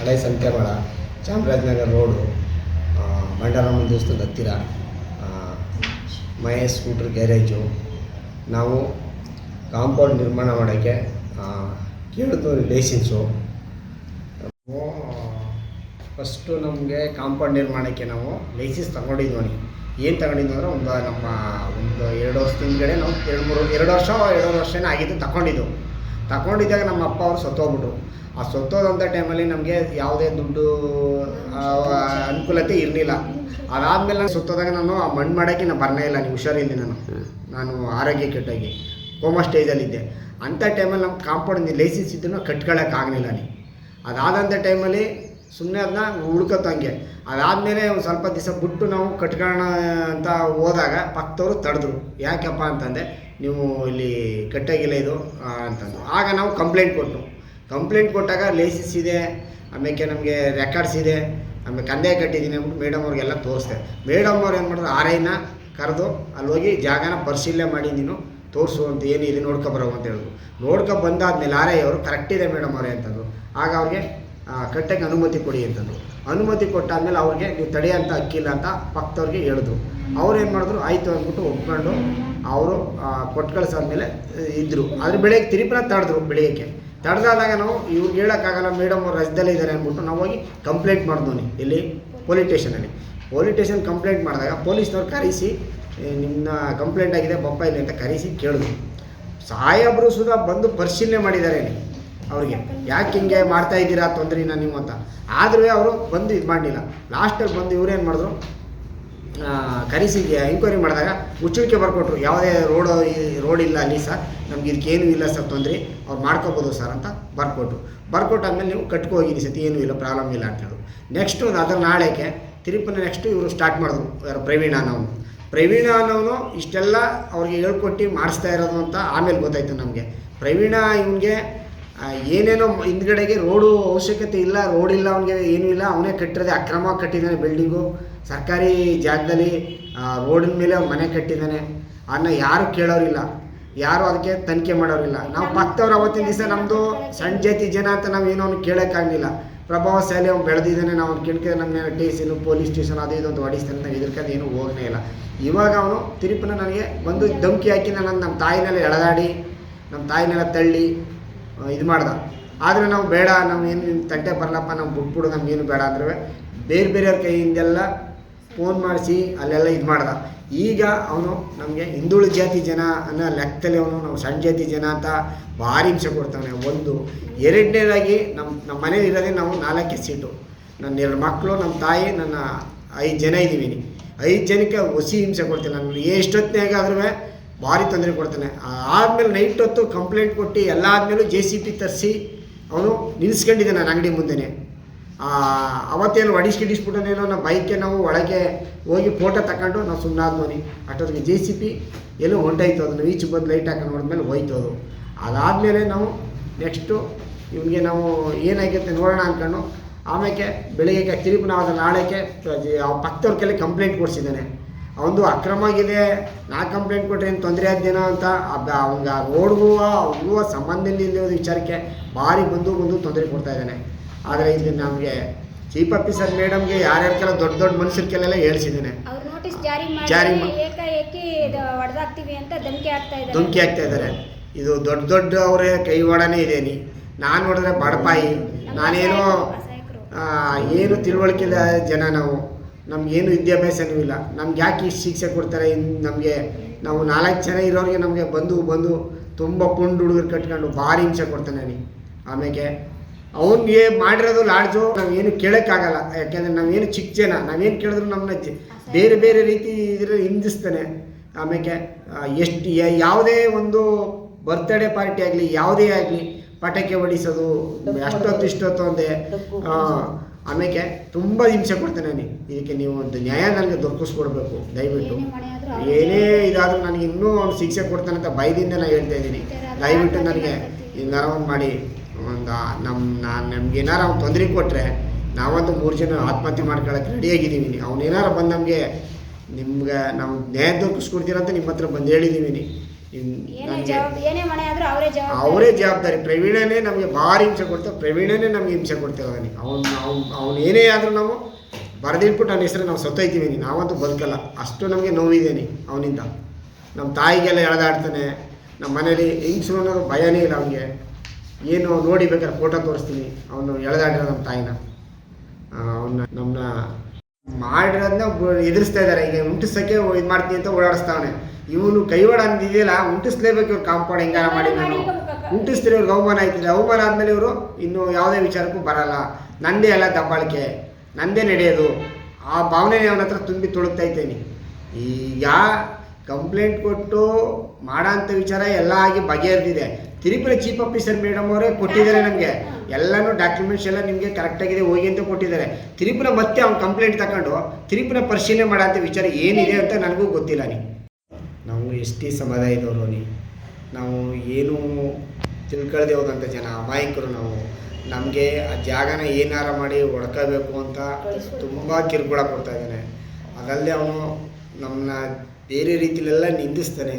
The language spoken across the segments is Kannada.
ಹಳೆ ಸಂತೆಮಳ, ಚಾಮರಾಜನಗರ ರೋಡು ಬಂಡಾರಮ್ಮ ದೇವಸ್ಥಾನದ ಹತ್ತಿರ ಮಹೇಶ್ ಸ್ಕೂಟ್ರ್ ಗ್ಯಾರೇಜು. ನಾವು ಕಾಂಪೌಂಡ್ ನಿರ್ಮಾಣ ಮಾಡೋಕ್ಕೆ ಕೇಳಿದ್ದು ಲೈಸೆನ್ಸು. ಫಸ್ಟು ನಮಗೆ ಕಾಂಪೌಂಡ್ ನಿರ್ಮಾಣಕ್ಕೆ ನಾವು ಲೈಸೆನ್ಸ್ ತಗೊಂಡಿದ್ವಿ ಏನು ತಗೊಂಡಿದ್ವಿ ಅಂದರೆ ಒಂದು ನಮ್ಮ, ಒಂದು ಎರಡು ವರ್ಷದ ಹಿಂದ್ಗಡೆ ನಾವು ಎರಡು ಮೂರು, ಎರಡು ವರ್ಷ, ಎರಡು ವರ್ಷನೇ ಆಗಿದ್ದು ತಗೊಂಡಿದ್ದು. ತಗೊಂಡಿದ್ದಾಗ ನಮ್ಮ ಅಪ್ಪ ಅವರು ಸತ್ತೋಗ್ಬಿಟ್ರು. ಆ ಸತ್ತೋದಂಥ ಟೈಮಲ್ಲಿ ನಮಗೆ ಯಾವುದೇ ದುಡ್ಡು ಅನುಕೂಲತೆ ಇರಲಿಲ್ಲ. ಅದಾದಮೇಲೆ ನಾನು ಸುತ್ತೋದಾಗ ನಾನು ಆ ಮಣ್ಣು ಮಾಡೋಕ್ಕೆ ನಾನು ಬರನೇ ಇಲ್ಲ, ನೀವು ಹುಷಾರಿಲ್ಲ ನಾನು. ನಾನು ಆರೋಗ್ಯ ಕೆಟ್ಟಾಗಿ, ಕೋಮಾ ಸ್ಟೇಜಲ್ಲಿದ್ದೆ. ಅಂಥ ಟೈಮಲ್ಲಿ ನಮ್ಮ ಕಾಂಪೌಂಡ್ ಲೈಸೆನ್ಸ್ ಇದ್ದನ್ನು ಕಟ್ಕೊಳ್ಳೋಕ್ಕಾಗಲಿಲ್ಲ ನೀ ಅದಾದಂಥ ಟೈಮಲ್ಲಿ ಸುಮ್ಮನೆ ಅದನ್ನ ಹುಡ್ಕೋತಂಗೆ. ಅದಾದಮೇಲೆ ಒಂದು ಸ್ವಲ್ಪ ದಿವಸ ಬಿಟ್ಟು ನಾವು ಕಟ್ಕೊಳ್ಳೋಣ ಅಂತ ಹೋದಾಗ ಪಕ್ಕದವರು ತಡೆದ್ರು. ಯಾಕಪ್ಪ ಅಂತಂದೆ ನೀವು ಇಲ್ಲಿ ಕಟ್ಟಾಗಿಲ್ಲ ಇದು ಅಂತಂದು. ಆಗ ನಾವು ಕಂಪ್ಲೇಂಟ್ ಕೊಟ್ಟು. ಕಂಪ್ಲೇಂಟ್ ಕೊಟ್ಟಾಗ ಲೈಸೆನ್ಸ್ ಇದೆ ಆಮೇಲೆ ನಮಗೆ ರೆಕಾರ್ಡ್ಸ್ ಇದೆ, ಆಮೇಲೆ ಕಂದಾಯ ಕಟ್ಟಿದ್ದೀನಿ ಅಂದ್ಬಿಟ್ಟು ಮೇಡಮ್ ಅವ್ರಿಗೆಲ್ಲ ತೋರಿಸ್ದೆ. ಮೇಡಮ್ ಅವ್ರು ಏನು ಮಾಡಿದ್ರು ಆರ್ ಐನ ಕರೆದು ಅಲ್ಲಿ ಹೋಗಿ ಜಾಗನ ಪರಿಶೀಲನೆ ಮಾಡಿ ನೀನು ತೋರಿಸು ಅಂತ ಏನು ಇಲ್ಲಿ ನೋಡ್ಕೊಬರೋ ಅಂತ ಹೇಳಿದ್ರು. ನೋಡ್ಕೊ ಬಂದಾದ್ಮೇಲೆ ಆರ್ ಐ ಅವರು ಕರೆಕ್ಟ್ ಇದೆ ಮೇಡಮ್ ಅವರೇ ಅಂತಂದರು ಆಗ ಅವ್ರಿಗೆ ಕಟ್ಟಕ್ಕೆ ಅನುಮತಿ ಕೊಡಿ ಅಂತಂದರು. ಅನುಮತಿ ಕೊಟ್ಟಾದ್ಮೇಲೆ ಅವ್ರಿಗೆ ನೀವು ತಡೆಯಂತ ಅಕ್ಕಿಲ್ಲ ಅಂತ ಪಕ್ಕದವ್ರಿಗೆ ಹೇಳಿದ್ರು. ಅವ್ರು ಮಾಡಿದ್ರು? ಆಯಿತು ಅಂದ್ಬಿಟ್ಟು ಒಪ್ಕೊಂಡು ಅವರು ಕೊಟ್ಟು ಕಳ್ಸಾದ್ಮೇಲೆ ಇದ್ದರು ಆದರೆ ಬೆಳಗ್ಗೆ ತಿರುಪಿನ ತಡೆದ್ರು ಬೆಳಿಗ್ಗೆ ತಡೆದಾದಾಗ ನಾವು ಇವ್ರಿಗೆ ಹೇಳೋಕ್ಕಾಗಲ್ಲ, ಮೇಡಮ್ ಅವ್ರು ರಜದಲ್ಲೇ ಇದ್ದಾರೆ ಅಂದ್ಬಿಟ್ಟು ನಾವು ಹೋಗಿ ಕಂಪ್ಲೇಂಟ್ ಮಾಡಿದ್ವಿ ಇಲ್ಲಿ ಪೊಲೀಸ್ ಸ್ಟೇಷನಲ್ಲಿ. ಪೊಲೀಸ್ ಸ್ಟೇಷನ್ ಕಂಪ್ಲೇಂಟ್ ಮಾಡಿದಾಗ ಪೊಲೀಸ್ನವ್ರು ಕರೆಸಿ ನಿನ್ನ ಕಂಪ್ಲೇಂಟ್ ಆಗಿದೆ, ಬಪ್ಪ ಇಲ್ಲಿ ಅಂತ ಕರೆಸಿ ಕೇಳಿದ್ರು. ಸಾಹೇಬರು ಸುಧಾ ಬಂದು ಪರಿಶೀಲನೆ ಮಾಡಿದ್ದಾರೆ ಅವ್ರಿಗೆ, ಯಾಕೆ ಹಿಂಗೆ ಮಾಡ್ತಾ ಇದ್ದೀರಾ? ತೊಂದರೆನ ನೀವು ಅಂತ. ಆದರೂ ಅವರು ಬಂದು ಇದು ಮಾಡಲಿಲ್ಲ. ಲಾಸ್ಟಲ್ಲಿ ಬಂದು ಇವ್ರೇನು ಮಾಡಿದ್ರು? ಕರೆಸಿ ಎಂಕ್ವೈರಿ ಮಾಡಿದಾಗ ಮುಚ್ಚುವಿಕೆ ಬರ್ಕೊಟ್ರು. ಯಾವುದೇ ರೋಡ್ ರೋಡ್ ಇಲ್ಲ ಅಲ್ಲಿ ಸರ್. ನಮ್ಗೆ ಇದಕ್ಕೇನು ಇಲ್ಲ ಸರ್, ತೊಂದರೆ. ಅವ್ರು ಮಾಡ್ಕೋಬೋದು ಸರ್ ಅಂತ ಬರ್ಕೊಟ್ರು. ಬರ್ಕೊಟ್ಟಾದ್ಮೇಲೆ ನೀವು ಕಟ್ಕೊ ಹೋಗಿರಿ ಸತಿ ಏನೂ ಇಲ್ಲ ಪ್ರಾಬ್ಲಮ್ ಇಲ್ಲ ಅಂತ ಹೇಳಿದ್ರು ನೆಕ್ಸ್ಟು ಅದರ ನಾಳೆಗೆ ತಿರುಪನ ನೆಕ್ಸ್ಟು ಇವರು ಸ್ಟಾರ್ಟ್ ಮಾಡಿದ್ರು. ಯಾರು ಪ್ರವೀಣ ಅನ್ನೋನು ಪ್ರವೀಣ ಅನ್ನೋನು ಇಷ್ಟೆಲ್ಲ ಅವ್ರಿಗೆ ಹೇಳ್ಕೊಟ್ಟು ಮಾಡಿಸ್ತಾ ಇರೋದು ಅಂತ ಆಮೇಲೆ ಗೊತ್ತಾಯ್ತು ನಮಗೆ. ಪ್ರವೀಣ ಇವನಿಗೆ ಏನೇನೋ ಹಿಂದ್ಗಡೆಗೆ ರೋಡು ಅವಶ್ಯಕತೆ ಇಲ್ಲ ರೋಡ್ ಇಲ್ಲ ಅವನಿಗೆ ಏನೂ ಇಲ್ಲ ಅವನೇ ಕಟ್ಟಿರೋದೆ ಅಕ್ರಮವಾಗಿ ಕಟ್ಟಿದ್ದಾನೆ ಬಿಲ್ಡಿಂಗು ಸರ್ಕಾರಿ ಜಾಗದಲ್ಲಿ ರೋಡಿನ ಮೇಲೆ ಅವ್ನು ಮನೆ ಕಟ್ಟಿದ್ದಾನೆ. ಅದನ್ನ ಯಾರು ಕೇಳೋರಿಲ್ಲ. ಯಾರು ಅದಕ್ಕೆ ತನಿಖೆ ಮಾಡೋರಿಲ್ಲ. ನಾವು ಪಕ್ಕದವ್ರು ಅವತ್ತಿನ ದಿವಸ ನಮ್ಮದು ಸಣ್ಣ ಜಾತಿ ಜನ ಅಂತ ನಾವು ಏನೋ ಅವ್ನು ಕೇಳೋಕ್ಕಾಗಲಿಲ್ಲ. ಪ್ರಭಾವಶಾಲಿ ಅವ್ನು ಬೆಳೆದಿದ್ದಾನೆ ನಾವು ಅವ್ನು ನಮ್ಮ ನಮ್ಮನ್ನ ಸಿ ಪೊಲೀಸ್ ಸ್ಟೇಷನ್ ಅದು ಇದು ಅಂತ ಹೊಡಿಸ್ತಾನೆ ನಾವು ಎದುರ್ಕೊಂಡು ಏನೂ ಹೋಗನೇ ಇಲ್ಲ. ಇವಾಗ ಅವನು ತಿರುಪನ ನನಗೆ ಬಂದು ಧಮಕಿ ಹಾಕಿ ನಾನು ನಮ್ಮ ತಾಯಿನೆಲ್ಲ ಎಳೆದಾಡಿ ನಮ್ಮ ತಾಯಿನೆಲ್ಲ ತಳ್ಳಿ ಇದು ಮಾಡ್ದ. ಆದರೆ ನಾವು ಬೇಡ, ನಾವು ಏನು ನಿಮ್ಮ ತಟ್ಟೆ ಬರಲಪ್ಪ, ನಾವು ಬಿಟ್ಬಿಡು ನಮಗೇನು ಬೇಡ ಅಂದ್ರೆ ಬೇರೆ ಬೇರೆಯವ್ರ ಕೈಯಿಂದೆಲ್ಲ ಫೋನ್ ಮಾಡಿಸಿ ಅಲ್ಲೆಲ್ಲ ಇದು ಮಾಡ್ದ. ಈಗ ಅವನು ನಮಗೆ ಹಿಂದುಳು ಜಾತಿ ಜನ ಅನ್ನೋ ಲೆಕ್ಕದಲ್ಲಿ ಅವನು ನಾವು ಸಣ್ಣ ಜಾತಿ ಜನ ಅಂತ ಭಾರಿ ಹಿಂಸೆ ಕೊಡ್ತಾನೆ ಒಂದು, ಎರಡನೇದಾಗಿ ನಮ್ಮ ನಮ್ಮ ಮನೇಲಿ ಇರೋದೇ ನಾವು ನಾಲ್ಕು ಸೀಟು. ನನ್ನ ಎರಡು ಮಕ್ಕಳು ನಮ್ಮ ತಾಯಿ, ನನ್ನ ಐದು ಜನ ಇದ್ದೀವಿ. ಐದು ಜನಕ್ಕೆ ಹೊಸಿ ಹಿಂಸೆ ಕೊಡ್ತೀನಿ ನಾನು ಎಷ್ಟೊತ್ತಿನಾಗ ಆದ್ರೂ ಭಾರಿ ತೊಂದರೆ ಕೊಡ್ತಾನೆ. ಆದಮೇಲೆ ನೈಟ್ ಹೊತ್ತು ಕಂಪ್ಲೇಂಟ್ ಕೊಟ್ಟು ಎಲ್ಲ ಆದಮೇಲೂ ಜೆ ಸಿ ಪಿ ತರಿಸಿ ಅವನು ನಿಲ್ಲಿಸ್ಕೊಂಡಿದ್ದೆ ನಾನು ಅಂಗಡಿ ಮುಂದೆನೆ. ಆ, ಅವತ್ತೇನು ಹೊಡಿಸ್ಕಿಡಿಸ್ಬಿಟ್ಟನೇನೋ ನಮ್ಮ ಬೈಕ್ಗೆ ನಾವು ಒಳಗೆ ಹೋಗಿ ಫೋಟೋ ತಗೊಂಡು ನಾವು ಸುಮ್ಮನಾದ್ವಿ ಅಷ್ಟೊತ್ತಿಗೆ ಜೆ ಸಿ ಪಿ ಎಲ್ಲೂ ಹೊಂಟೋಯ್ತು ಅದನ್ನು ಈಚು ಬಂದು ಲೈಟ್ ಹಾಕೊಂಡು ನೋಡಿದ್ಮೇಲೆ ಹೋಯ್ತು ಅದು. ಅದಾದಮೇಲೆ ನಾವು ನೆಕ್ಸ್ಟು ಇವನಿಗೆ ನಾವು ಏನಾಗೈತೆ ನೋಡೋಣ ಅಂದ್ಕೊಂಡು ಆಮೇಲೆ ಬೆಳಿಗ್ಗೆ ತಿರುಪಿ ನಾವು ಅದನ್ನು ನಾಳೆಗೆ ಪಕ್ಕದವ್ರ ಕೈಲಿ ಕಂಪ್ಲೇಂಟ್ ಕೊಡಿಸಿದ್ದಾನೆ. ಅವನದು ಅಕ್ರಮ ಆಗಿದೆ ನಾ ಕಂಪ್ಲೇಂಟ್ ಕೊಟ್ಟರೆ ಏನು ತೊಂದರೆ ಆದ್ದೇನೋ ಅಂತ ಅವ್ನಿಗೆ ರೋಡ್ಗೂ ಅವ್ರಿಗೂ ಸಂಬಂಧ ಇಲ್ಲದ ವಿಚಾರಕ್ಕೆ ಭಾರಿ ಬಂದು ಬಂದು ತೊಂದರೆ ಕೊಡ್ತಾ ಇದ್ದಾನೆ. ಆದರೆ ಇಲ್ಲಿ ನಮಗೆ ಚೀಫ್ ಆಫೀಸರ್ ಮೇಡಮ್ಗೆ ಯಾರ್ಯಾರಿಗೆಲ್ಲ ದೊಡ್ಡ ದೊಡ್ಡ ಮನುಷ್ಯರಿಗೆಲ್ಲ ಹೇಳ್ಸಿದ್ದಾನೆ. ಜಾರಿ ಧಮಕಿ ಆಗ್ತಾ ಇದ್ದಾರೆ. ಇದು ದೊಡ್ಡ ದೊಡ್ಡ ಅವರೇ ಕೈವಾಡನೇ ಇದೇನಿ ನಾನು ನೋಡಿದ್ರೆ ಬಡಪಾಯಿ. ನಾನೇನೋ ಏನು ತಿಳುವಳಿಕೆ ಜನ ನಾವು. ನಮಗೇನು ವಿದ್ಯಾಭ್ಯಾಸನೂ ಇಲ್ಲ. ನಮ್ಗೆ ಯಾಕೆ ಇಷ್ಟು ಶಿಕ್ಷೆ ಕೊಡ್ತಾರೆ? ನಮಗೆ ನಾವು ನಾಲ್ಕು ಜನ ಇರೋರಿಗೆ ನಮಗೆ ಬಂದು ಬಂದು ತುಂಬ ಪುಂಡು ಹುಡುಗರು ಕಟ್ಕೊಂಡು ಭಾರಿ ಹಿಂಸೆ ಕೊಡ್ತಾನೆ ನೀ ಆಮೇಲೆ ಅವನಿಗೆ ಮಾಡಿರೋದು ಲಾಡ್ಜು, ನಾವೇನು ಕೇಳೋಕ್ಕಾಗಲ್ಲ. ಯಾಕೆಂದರೆ ನಾವೇನು ಚಿಕ್ಕ ಜನ, ನಾವೇನು ಕೇಳಿದ್ರು ನಮ್ಮನ್ನ ಬೇರೆ ಬೇರೆ ರೀತಿ ಇದ್ರ ಹಿಂದಿಸ್ತಾನೆ. ಆಮೇಲೆ ಎಷ್ಟು ಯಾವುದೇ ಒಂದು ಬರ್ತ್ಡೇ ಪಾರ್ಟಿ ಆಗಲಿ, ಯಾವುದೇ ಆಗಲಿ ಪಟಾಕಿ ಹೊಡಿಸೋದು ಅಷ್ಟೊತ್ತು ಇಷ್ಟೊತ್ತು ಅಂದೆ ಆಮೇಲೆ ತುಂಬ ಹಿಂಸೆ ಕೊಡ್ತಾನೆ ನೀ ಇದಕ್ಕೆ ನೀವು ಒಂದು ನ್ಯಾಯ ನನಗೆ ದೊರಕಿಸ್ಕೊಡ್ಬೇಕು ದಯವಿಟ್ಟು. ಏನೇ ಇದಾದರೂ ನನಗೆ ಇನ್ನೂ ಅವ್ನು ಶಿಕ್ಷೆ ಕೊಡ್ತಾನೆ ಅಂತ ಭಯದಿಂದ ನಾನು ಹೇಳ್ತಾ ಇದ್ದೀನಿ. ದಯವಿಟ್ಟು ನನಗೆ ಏನಾರ ಒಂದು ಮಾಡಿ ಒಂದು ನಮ್ಮ ನಾನು ನಮ್ಗೆ ಏನಾರ ಅವ್ನು ತೊಂದರೆ ಕೊಟ್ಟರೆ ನಾವಂತೂ ಮೂರು ಜನ ಆತ್ಮಹತ್ಯೆ ಮಾಡ್ಕೊಳ್ಳೋಕೆ ರೆಡಿಯಾಗಿದ್ದೀವಿ ಅವ್ನು ಏನಾರ ಬಂದು ನಮಗೆ ನಿಮ್ಗೆ ನಾವು ನ್ಯಾಯ ದೊರಕಿಸ್ಕೊಡ್ತೀರಂತ ನಿಮ್ಮ ಹತ್ರ ಬಂದು ಹೇಳಿದ್ದೀವಿ. ಅವರೇ ಜವಾಬ್ದಾರಿ. ಪ್ರವೀಣನೇ ನಮಗೆ ಭಾರಿ ಹಿಂಸೆ ಕೊಡ್ತಾವೆ ಪ್ರವೀಣನೇ ನಮಗೆ ಹಿಂಸೆ ಕೊಡ್ತೇವೆ ಅವನಿಗೆ. ಅವನು ಅವ್ನು ಅವ್ನು ಏನೇ ಆದರೂ ನಾವು ಬರೆದಿಟ್ಬಿಟ್ಟು ಅವನ ಹೆಸರು ನಾವು ಸತ್ತೋಯ್ತೀವಿ ನಾವಂತೂ ಬದುಕಲ್ಲ. ಅಷ್ಟು ನಮಗೆ ನೋವಿದ್ದೇನೆ ಅವನಿಂದ. ನಮ್ಮ ತಾಯಿಗೆಲ್ಲ ಎಳೆದಾಡ್ತಾನೆ. ನಮ್ಮ ಮನೇಲಿ ಹಿಂಸು ಅನ್ನೋದು ಭಯನೇ ಇಲ್ಲ ಅವನಿಗೆ. ಏನು ನೋಡಿ ಬೇಕಾದ್ರೆ ಫೋಟೋ ತೋರಿಸ್ತೀನಿ. ಅವನು ಎಳೆದಾಡಿರೋ ನಮ್ಮ ತಾಯಿನ. ಅವನ್ನ ನಮ್ಮನ್ನ ಮಾಡಿರೋದನ್ನ ಎದುರಿಸ್ತಾ ಇದ್ದಾರೆ ಈಗ ಮುಟ್ಟಿಸೋಕ್ಕೆ ಇದು ಮಾಡ್ತೀನಿ ಅಂತ ಓಡಾಡಿಸ್ತಾವನೆ. ಇವನು ಕೈವಾಡ ಅಂದಿದೆಯಲ್ಲ ಉಂಟಿಸ್ಲೇಬೇಕು ಇವ್ರು ಕಾಂಪೌಂಡ್ ಹೆಂಗಾರ ಮಾಡಿ ನಾನು ಉಂಟಿಸ್ತೀರಿ ಇವ್ರಿಗೆ ಅವಮಾನ ಆಯ್ತಿದೆ. ಅವಮಾನ ಆದಮೇಲೆ ಇವರು ಇನ್ನು ಯಾವುದೇ ವಿಚಾರಕ್ಕೂ ಬರಲ್ಲ. ನಂದೇ ಅಲ್ಲ ದಬ್ಬಾಳಿಕೆ. ನಂದೇ ನಡೆಯೋದು. ಆ ಭಾವನೆ ಅವನ ಹತ್ರ ತುಂಬಿ ತುಳುಕ್ತಾ ಇದ್ದೇನೆ. ಈಗ ಕಂಪ್ಲೇಂಟ್ ಕೊಟ್ಟು ಮಾಡೋಂಥ ವಿಚಾರ ಎಲ್ಲ ಆಗಿ ಬಗೆಹರಿದಿದೆ. ತಿರುಪತಿ ಚೀಫ್ ಆಫೀಸರ್ ಮೇಡಮ್ ಅವರೇ ಕೊಟ್ಟಿದ್ದಾರೆ ನಮಗೆ. ಎಲ್ಲನೂ ಡಾಕ್ಯುಮೆಂಟ್ಸ್ ಎಲ್ಲ ನಿಮಗೆ ಕರೆಕ್ಟಾಗಿದೆ ಹೋಗಿ ಅಂತ ಕೊಟ್ಟಿದ್ದಾರೆ. ತಿರುಪನ ಮತ್ತೆ ಅವ್ನು ಕಂಪ್ಲೇಂಟ್ ತಗೊಂಡು ತಿರುಪನ ಪರಿಶೀಲನೆ ಮಾಡೋಂಥ ವಿಚಾರ ಏನಿದೆ ಅಂತ ನನಗೂ ಗೊತ್ತಿಲ್ಲ ನಾವು ಎಸ್ ಟಿ ಸಮುದಾಯದವರು ನಾವು ಏನು ತಿಳ್ಕೊಳ್ದೆ ಹೋದಂಥ ಜನ, ಅಮಾಯಕರು ನಾವು. ನಮಗೆ ಆ ಜಾಗನ ಏನಾರ ಮಾಡಿ ಹೊಡ್ಕೋಬೇಕು ಅಂತ ತುಂಬ ಕಿರುಕುಳ ಕೊಡ್ತಾ ಇದ್ದಾನೆ. ಅದಲ್ಲದೆ ಅವನು ನಮ್ಮನ್ನ ಬೇರೆ ರೀತಿಲೆಲ್ಲ ನಿಂದಿಸ್ತಾನೆ.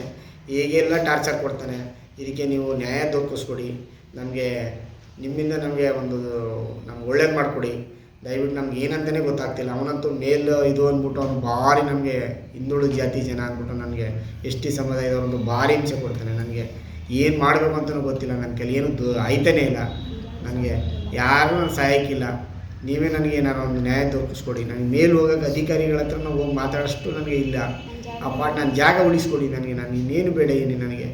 ಹೇಗೆಲ್ಲ ಟಾರ್ಚರ್ ಕೊಡ್ತಾನೆ. ಇದಕ್ಕೆ ನೀವು ನ್ಯಾಯ ದೊರಕಿಸ್ಕೊಡಿ. ನಮಗೆ, ನಿಮ್ಮಿಂದ ನಮಗೆ ಒಂದು, ನಮ್ಗೆ ಒಳ್ಳೇದು ಮಾಡಿಕೊಡಿ. ದಯವಿಟ್ಟು ನಮ್ಗೆ ಏನಂತಲೇ ಗೊತ್ತಾಗ್ತಿಲ್ಲ. ಅವನಂತೂ ಮೇಲ್ ಇದು ಅಂದ್ಬಿಟ್ಟು ಅವನು ಭಾರಿ ನಮಗೆ ಹಿಂದುಳಿದ ಜಾತಿ ಜನ ಅಂದ್ಬಿಟ್ಟು ನನಗೆ ಎಸ್ ಟಿ ಸಮುದಾಯದವರೊಂದು ಭಾರಿ ಹಿಂಸೆ ಕೊಡ್ತಾನೆ ನನಗೆ. ಏನು ಮಾಡಬೇಕು ಅಂತಲೂ ಗೊತ್ತಿಲ್ಲ ನನ್ನ ಕೈಲಿ. ಏನು ದು ಆಯ್ತಾನೇ ಇಲ್ಲ. ನನಗೆ ಯಾರೂ ನಾನು ಸಹಾಯಕ್ಕಿಲ್ಲ. ನೀವೇ ನನಗೆ ಏನಾರು ಒಂದು ನ್ಯಾಯ ದೊರಕಿಸ್ಕೊಡಿ ನನಗೆ ಮೇಲೆ ಹೋಗೋಕೆ ಅಧಿಕಾರಿಗಳ ಹತ್ರ ನಾವು ಹೋಗಿ ಮಾತಾಡೋಷ್ಟು ನನಗೆ ಇಲ್ಲ. ಆ ಪಾಟ್ ನನ್ನ ಜಾಗ ಉಳಿಸ್ಕೊಡಿ ನನಗೆ. ನಾನು ಇನ್ನೇನು ಬೇಡ ಏನು ನನಗೆ.